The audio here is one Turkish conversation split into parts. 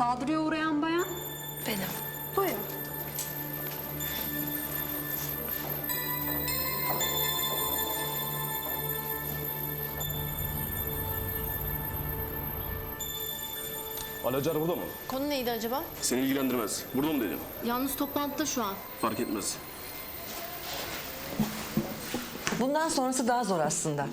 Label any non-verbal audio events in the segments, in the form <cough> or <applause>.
Saldırıya uğrayan bayan? Benim. Buyurun. Alacar burada mı? Konu neydi acaba? Seni ilgilendirmez. Burada mı dedim? Yalnız toplantıda şu an. Fark etmez. Bundan sonrası daha zor aslında.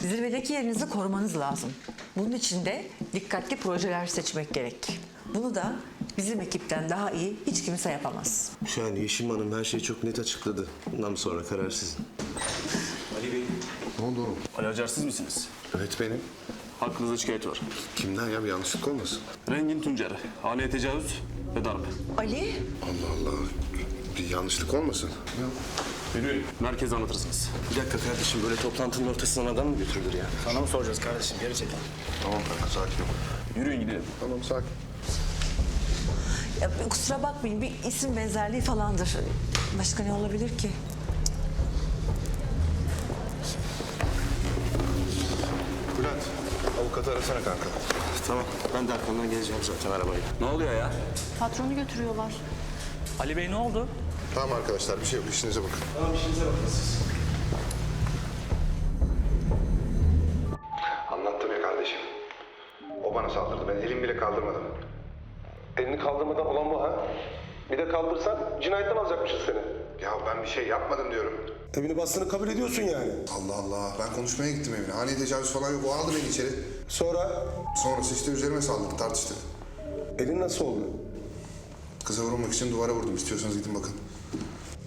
Zirvedeki yerinizi korumanız lazım. Bunun için de dikkatli projeler seçmek gerek. Bunu da bizim ekipten daha iyi hiç kimse yapamaz. Yani Yeşim Hanım her şeyi çok net açıkladı. Bundan sonra karar sizin. Ali Bey. Ne oldu oğlum? Alacar siz misiniz? Evet benim. Hakkınızda şikayet var. Kimden ya bir yanlışlık olmasın? Rengin Tuncer. Haneye tecavüz ve darp. Ali? Allah Allah. Bir yanlışlık olmasın? Yok. Yürüyün. Merkeze anlatırsınız. Bir dakika kardeşim böyle toplantının ortasından adam mı götürülür ya? Sana mı soracağız kardeşim? Geri çekil. Tamam kanka sakin ol. Yürüyün gidelim. Tamam sakin. Ya, kusura bakmayın bir isim benzerliği falandır. Başka ne olabilir ki? Bülent avukatı arasana kanka. Tamam ben de arkandan geleceğim zaten arabayla. Ne oluyor ya? Patronu götürüyorlar. Ali Bey ne oldu? Tamam arkadaşlar bir şey yok işinize bakın. Anlattım ya kardeşim. O bana saldırdı. Ben elim bile kaldırmadım. Elini kaldırmadan olan bu ha? Bir de kaldırsan cinayetten alacakmışız seni. Ya ben bir şey yapmadım diyorum. Evini bastığını kabul ediyorsun yani. Allah Allah. Ben konuşmaya gittim evine. Hani tecavüz falan yok. O aldı beni içeri. Sonra Sonrası işte üzerime saldırdı. Tartıştık. elin nasıl oldu? Kıza vurulmak için duvara vurdum. İstiyorsanız gidin bakın.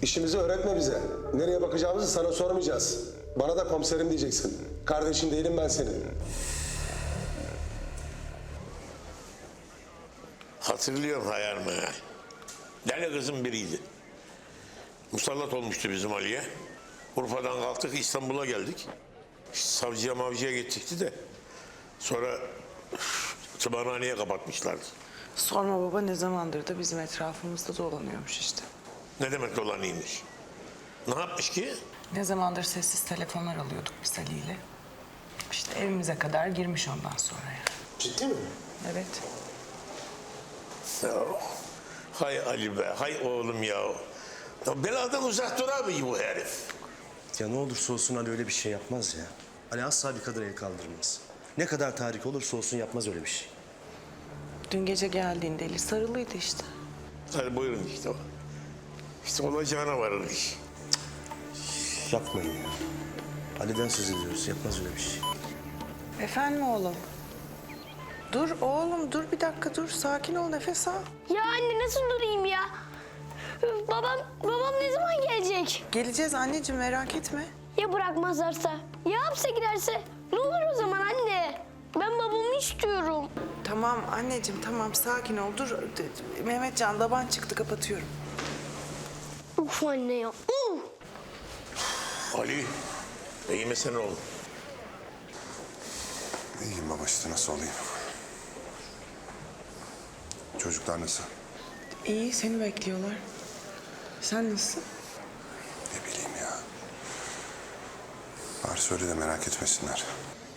İşimizi öğretme bize. Nereye bakacağımızı sana sormayacağız. Bana da komiserim diyeceksin. Kardeşin değilim ben senin. Hatırlıyorum hayal meyal. Deli kızın biriydi. Musallat olmuştu bizim Ali'ye. Urfa'dan kalktık İstanbul'a geldik. Savcıya mavcıya gittikti de. Sonra tımarhaneye kapatmışlardı. Sorma baba ne zamandır da bizim etrafımızda dolanıyormuş işte. Ne demek dolanıymış? Ne yapmış ki? Ne zamandır sessiz telefonlar alıyorduk biz Ali ile. İşte evimize kadar girmiş ondan sonra ya. Ciddi mi? Evet. Ya, hay Ali be, hay oğlum ya. ya beladan uzak duramıyor bu herif. Ya ne olursa olsun Ali öyle bir şey yapmaz ya. Ali asla bir kadın el kaldırmaz. Ne kadar tahrik olursa olsun yapmaz öyle bir şey. Dün gece geldiğinde eli sarılıydı işte. Hadi buyurun işte o. İşte olacağına varır iş. Yapmayın ya. Ali'den söz ediyoruz. Yapmaz öyle bir şey. Efendim oğlum? Dur oğlum dur bir dakika dur sakin ol nefes al. Ya anne nasıl durayım ya? Babam babam ne zaman gelecek? Geleceğiz anneciğim merak etme. Ya bırakmazlarsa? Ya hapse girerse? Ne olur o zaman anne? Ben babamı istiyorum. Tamam anneciğim tamam sakin ol dur. Mehmetcan daban çıktı kapatıyorum. Uf anne ya. Uf. Ali, iyi misin oğlum? İyiyim baba işte nasıl olayım. Çocuklar nasıl? İyi seni bekliyorlar. Sen nasılsın? Ne bileyim ya. Bari söyle de merak etmesinler.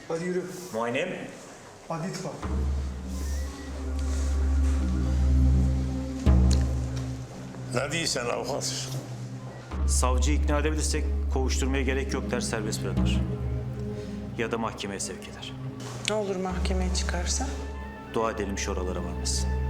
Hadi yürü. Muayene mi? Hadi itfak. Ne diyorsun avukat? Savcıyı ikna edebilirsek kovuşturmaya gerek yok der serbest bırakır. Ya da mahkemeye sevk eder. Ne olur mahkemeye çıkarsa? Dua edelim şu oralara varmasın.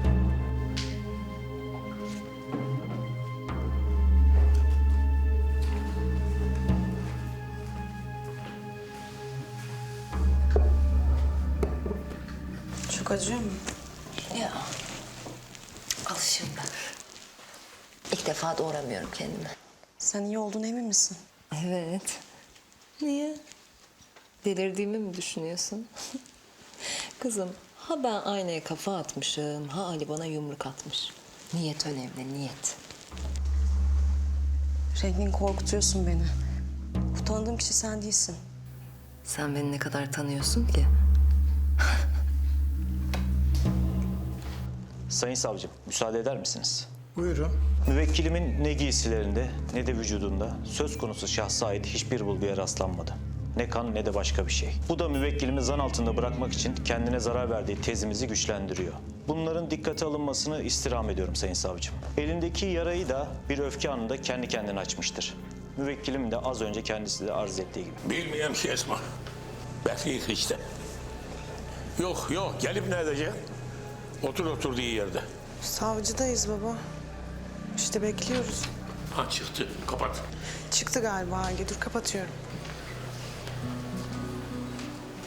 Çok acıyor mu? Ya. Alışım ben. İlk defa doğramıyorum kendimi. Sen iyi olduğuna emin misin? Evet. Niye? Delirdiğimi mi düşünüyorsun? <laughs> Kızım, ha ben aynaya kafa atmışım, ha Ali bana yumruk atmış. Niyet önemli, niyet. Rengin korkutuyorsun beni. Utandığım kişi sen değilsin. Sen beni ne kadar tanıyorsun ki? Sayın savcım, müsaade eder misiniz? Buyurun. Müvekkilimin ne giysilerinde ne de vücudunda söz konusu şahsa ait hiçbir bulguya rastlanmadı. Ne kan ne de başka bir şey. Bu da müvekkilimi zan altında bırakmak için kendine zarar verdiği tezimizi güçlendiriyor. Bunların dikkate alınmasını istirham ediyorum Sayın Savcım. Elindeki yarayı da bir öfke anında kendi kendine açmıştır. Müvekkilim de az önce kendisi de arz ettiği gibi. Bilmiyorum ki Esma. Bekliyor işte. Yok yok gelip ne edeceksin? Otur oturduğu yerde. Savcıdayız baba. İşte bekliyoruz. Ha çıktı kapat. Çıktı galiba Hangi. Dur kapatıyorum.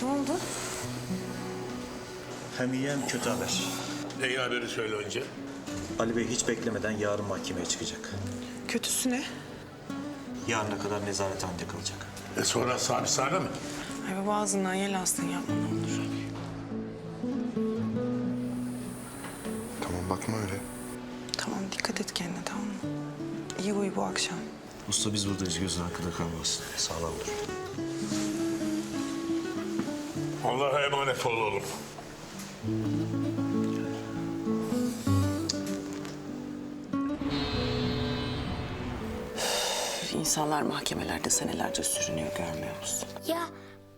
Ne oldu? Hem iyi hem kötü haber. Neyi haberi söyle önce. Ali Bey hiç beklemeden yarın mahkemeye çıkacak. Kötüsü ne? Yarına kadar nezarethanede kalacak. E sonra hapishane mi? Ay baba ağzından yel alsın yapma ne olur. Bu akşam. Usta biz buradayız gözün arkada kalmasın. Sağlam dur. Allah'a emanet ol oğlum. İnsanlar mahkemelerde senelerce sürünüyor görmüyor musun? Ya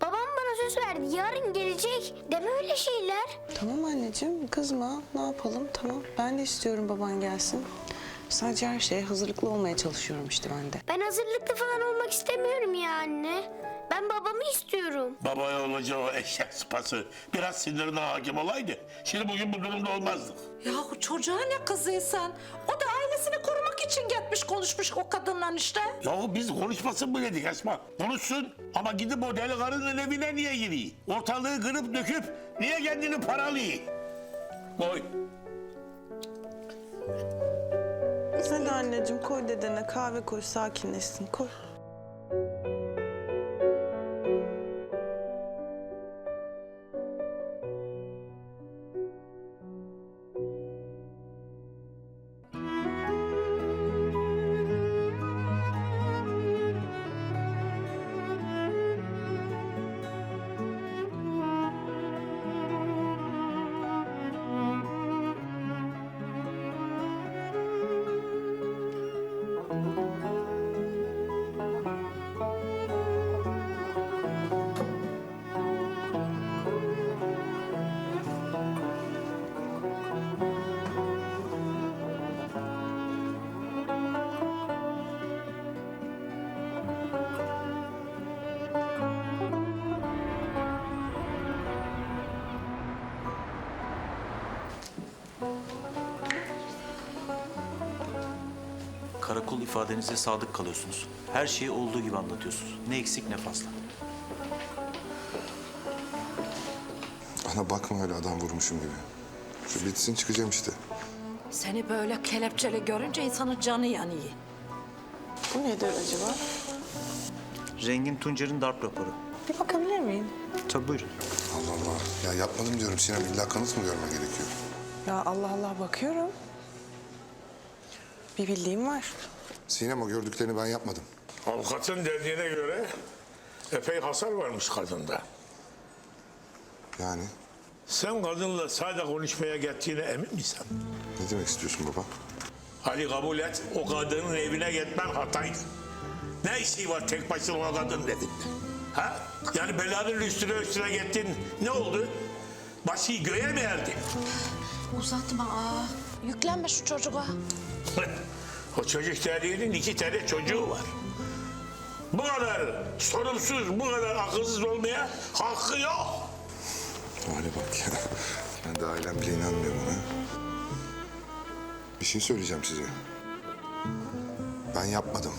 babam bana söz verdi yarın gelecek. Deme öyle şeyler. Tamam anneciğim kızma ne yapalım tamam. Ben de istiyorum baban gelsin. Sadece her şeye hazırlıklı olmaya çalışıyorum işte ben de. Ben hazırlıklı falan olmak istemiyorum ya anne. Ben babamı istiyorum. Babaya olacağı o eşek sıpası biraz sinirine hakim olaydı. Şimdi bugün bu durumda olmazdık. Yahu çocuğa ne kızıysan? O da ailesini korumak için gitmiş konuşmuş o kadınla işte. Yahu biz konuşmasın mı dedik Esma? Konuşsun ama gidip o deli karının evine niye giriyor? Ortalığı kırıp döküp niye kendini paralıyor? Koy. Hadi anneciğim koy dedene kahve koy sakinleşsin koy. Karakol ifadenize sadık kalıyorsunuz. Her şeyi olduğu gibi anlatıyorsunuz. Ne eksik ne fazla. Bana bakma öyle adam vurmuşum gibi. Şu bitsin çıkacağım işte. Seni böyle kelepçeli görünce insanın canı yanıyor. Bu nedir acaba? Rengin Tuncer'in darp raporu. Bir bakabilir miyim? Tabii buyurun. Allah Allah. Ya yapmadım diyorum Sinem. İlla kanıt mı görme gerekiyor? Ya Allah Allah bakıyorum. Bir bildiğim var. Sinem o gördüklerini ben yapmadım. Avukatın dediğine göre epey hasar varmış kadında. Yani Sen kadınla sadece konuşmaya gittiğine emin misin? ne demek istiyorsun baba? Hadi kabul et, o kadının evine gitmen hataydı. Ne işi var tek başına o kadın dedin? Ha? Yani belanın üstüne üstüne gittin, ne oldu? Başı göğe mi erdi? Uzatma aa. Yüklenme şu çocuğa. O çocuk dediğinin iki tane çocuğu var. Bu kadar sorumsuz, bu kadar akılsız olmaya hakkı yok. Hale bak ya. Ben de ailem bile inanmıyor bana. Bir şey söyleyeceğim size. Ben yapmadım.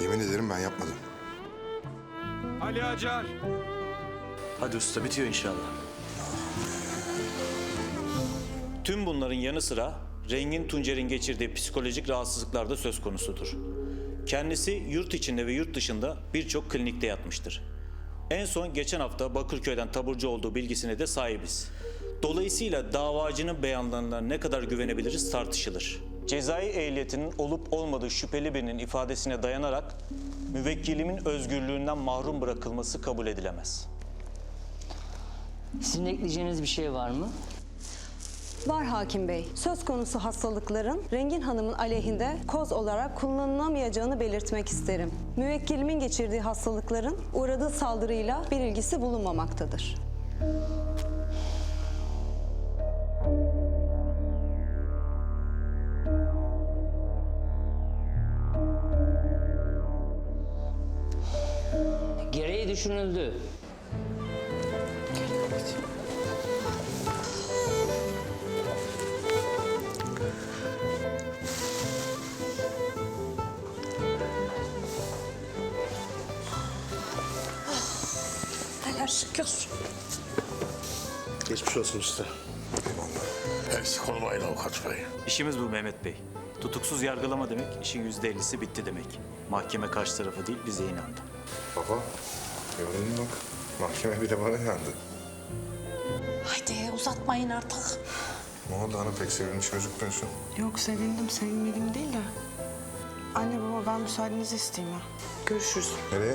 Yemin ederim ben yapmadım. Ali Acar. Hadi usta bitiyor inşallah. Tüm bunların yanı sıra Rengin Tuncer'in geçirdiği psikolojik rahatsızlıklar da söz konusudur. Kendisi yurt içinde ve yurt dışında birçok klinikte yatmıştır. En son geçen hafta Bakırköy'den taburcu olduğu bilgisine de sahibiz. Dolayısıyla davacının beyanlarına ne kadar güvenebiliriz tartışılır. Cezai ehliyetinin olup olmadığı şüpheli birinin ifadesine dayanarak müvekkilimin özgürlüğünden mahrum bırakılması kabul edilemez. Sizin ekleyeceğiniz bir şey var mı? Var hakim bey. Söz konusu hastalıkların Rengin Hanım'ın aleyhinde koz olarak kullanılamayacağını belirtmek isterim. Müvekkilimin geçirdiği hastalıkların uğradığı saldırıyla bir ilgisi bulunmamaktadır. Gereği düşünüldü. Şükür. Geçmiş olsun usta. Eksik olmayın avukat bey. İşimiz bu Mehmet Bey. Tutuksuz yargılama demek, işin yüzde ellisi bitti demek. Mahkeme karşı tarafı değil, bize inandı. Baba gördün mü bak. Mahkeme bile bana yandı. Haydi uzatmayın artık. Ne oldu ana pek sevinmiş gözükmüyorsun. Yok sevindim sevinmedim değil de. Anne baba ben müsaadenizi isteyeyim ha. Görüşürüz. Nereye?